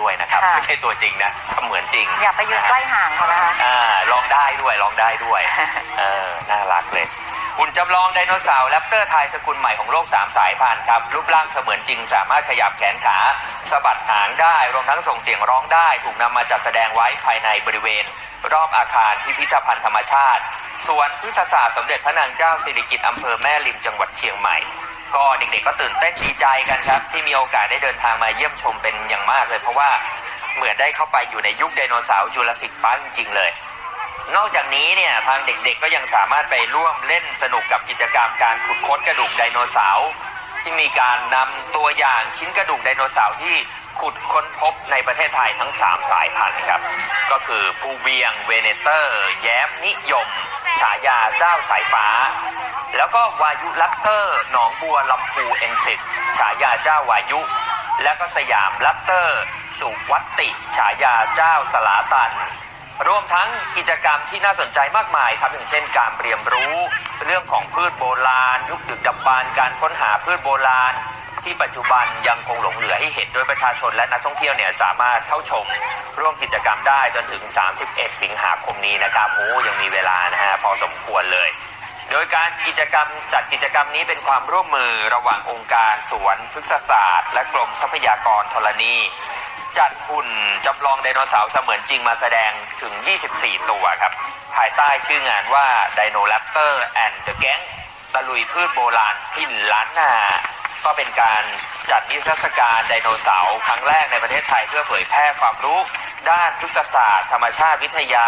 ด้วยนะครับค่ะ ไม่ใช่ตัวจริงนะเสมือนจริงอย่าไปยืนใกล้ห่างเขานะคะ อ่าลองได้ด้วยลองได้ด้วย เออ น่ารักเลยหุ่นจำลองไดโนเสาร์แรปเตอร์ไทยสกุลใหม่ของโลก 3 สายพันธุ์ครับ รูปร่างเสมือนจริงสามารถขยับแขนขาสะบัดหางได้ รวมทั้งส่งเสียงร้องได้ ถูกนำมาจัดแสดงไว้ภายในบริเวณ รอบอาคารพิพิธภัณฑ์ธรรมชาติ สวนพฤกษศาสตร์สมเด็จพระนางเจ้าสิริกิติ์อำเภอแม่ริมจังหวัดเชียงใหม่ ก็เด็กๆก็ตื่นเต้นดีใจกันครับ ที่มีโอกาสได้เดินทางมาเยี่ยมชมเป็นอย่างมากเลย เพราะว่าเหมือนได้เข้าไปอยู่ในยุคไดโนเสาร์จูราสสิกพาร์คจริงๆเลย นอกจากนี้เนี่ยทางเด็กๆก็ยังสามารถไปร่วมเล่นสนุกกับกิจกรรมการขุดค้นกระดูกไดโนเสาร์ที่มีการนำตัวอย่างชิ้นกระดูกไดโนเสาร์ที่ ขุดค้นพบในประเทศไทยทั้ง 3 สายพันธุ์ครับ ก็คือภูเวียงเวเนเตอร์ แย้มนิยม ฉายาเจ้าสายฟ้า แล้วก็วายุลักเตอร์ หนองบัวลำพูเอ็นซิสฉายาเจ้าวายุ และก็สยามลักเตอร์ สุวัตติ ฉายาเจ้าสลาตันรวมทั้งกิจกรรมที่น่าสนใจมากมายครับอย่างเช่นการเรียนรู้ เรื่องของพืชโบราณ ยุคดึกดำบรรพ์การค้นหาพืชโบราณ ที่ปัจจุบันยังคงหลงเหลือให้เห็นโดยประชาชนและนักท่องเที่ยวเนี่ยสามารถเข้าชมร่วมกิจกรรมได้จนถึง 31 สิงหาคมนี้นะครับโอ้ยังมีเวลานะฮะพอสมควรเลย โดยการกิจกรรมจัดกิจกรรมนี้เป็นความร่วมมือระหว่างองค์การสวนพฤกษศาสตร์ และกรมทรัพยากรธรณีจัดหุ่นจำลองไดโนเสาร์เสมือนจริงมาแสดงถึง 24 ตัวครับ ภายใต้ชื่องานว่า Dino Raptor and the Gang ตะลุยพืชโบราณพินล้านนา ก็เป็นการจัดนิทรรศการไดโนเสาร์ครั้งแรกในประเทศไทยเพื่อเผยแพร่ความรู้ ด้านพฤกษศาสตร์ ธรรมชาติวิทยา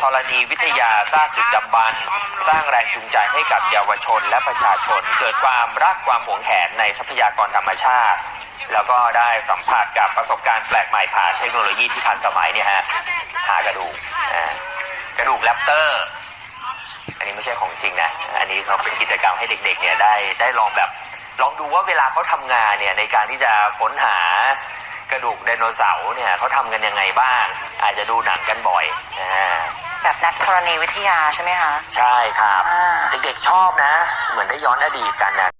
ธรณีวิทยาสร้างจุดดำบรรพ์สร้างแรงจูงใจให้กับเยาวชนและประชาชน เกิดความรักความหวงแหนในทรัพยากรธรรมชาติ แล้วก็ได้สัมผัสกับประสบการณ์แปลกใหม่ผ่านเทคโนโลยีที่ทันสมัยเนี่ยฮะหากระดูกกระดูกแรปเตอร์อันนี้ไม่ใช่ของจริงนะ อันนี้เขาเป็นกิจกรรมให้เด็กๆเนี่ยได้ได้ลองแบบ ลองดูว่าเวลาเขาทำงานเนี่ยในการที่จะค้นหากระดูกไดโนเสาร์เนี่ยเขาทำกันยังไงบ้าง อาจจะดูหนังกันบ่อยอ่าแบบนักธรณีวิทยาใช่ไหมคะ ใช่ครับอ่าเด็กๆชอบนะ เหมือนได้ย้อนอดีตกันนะ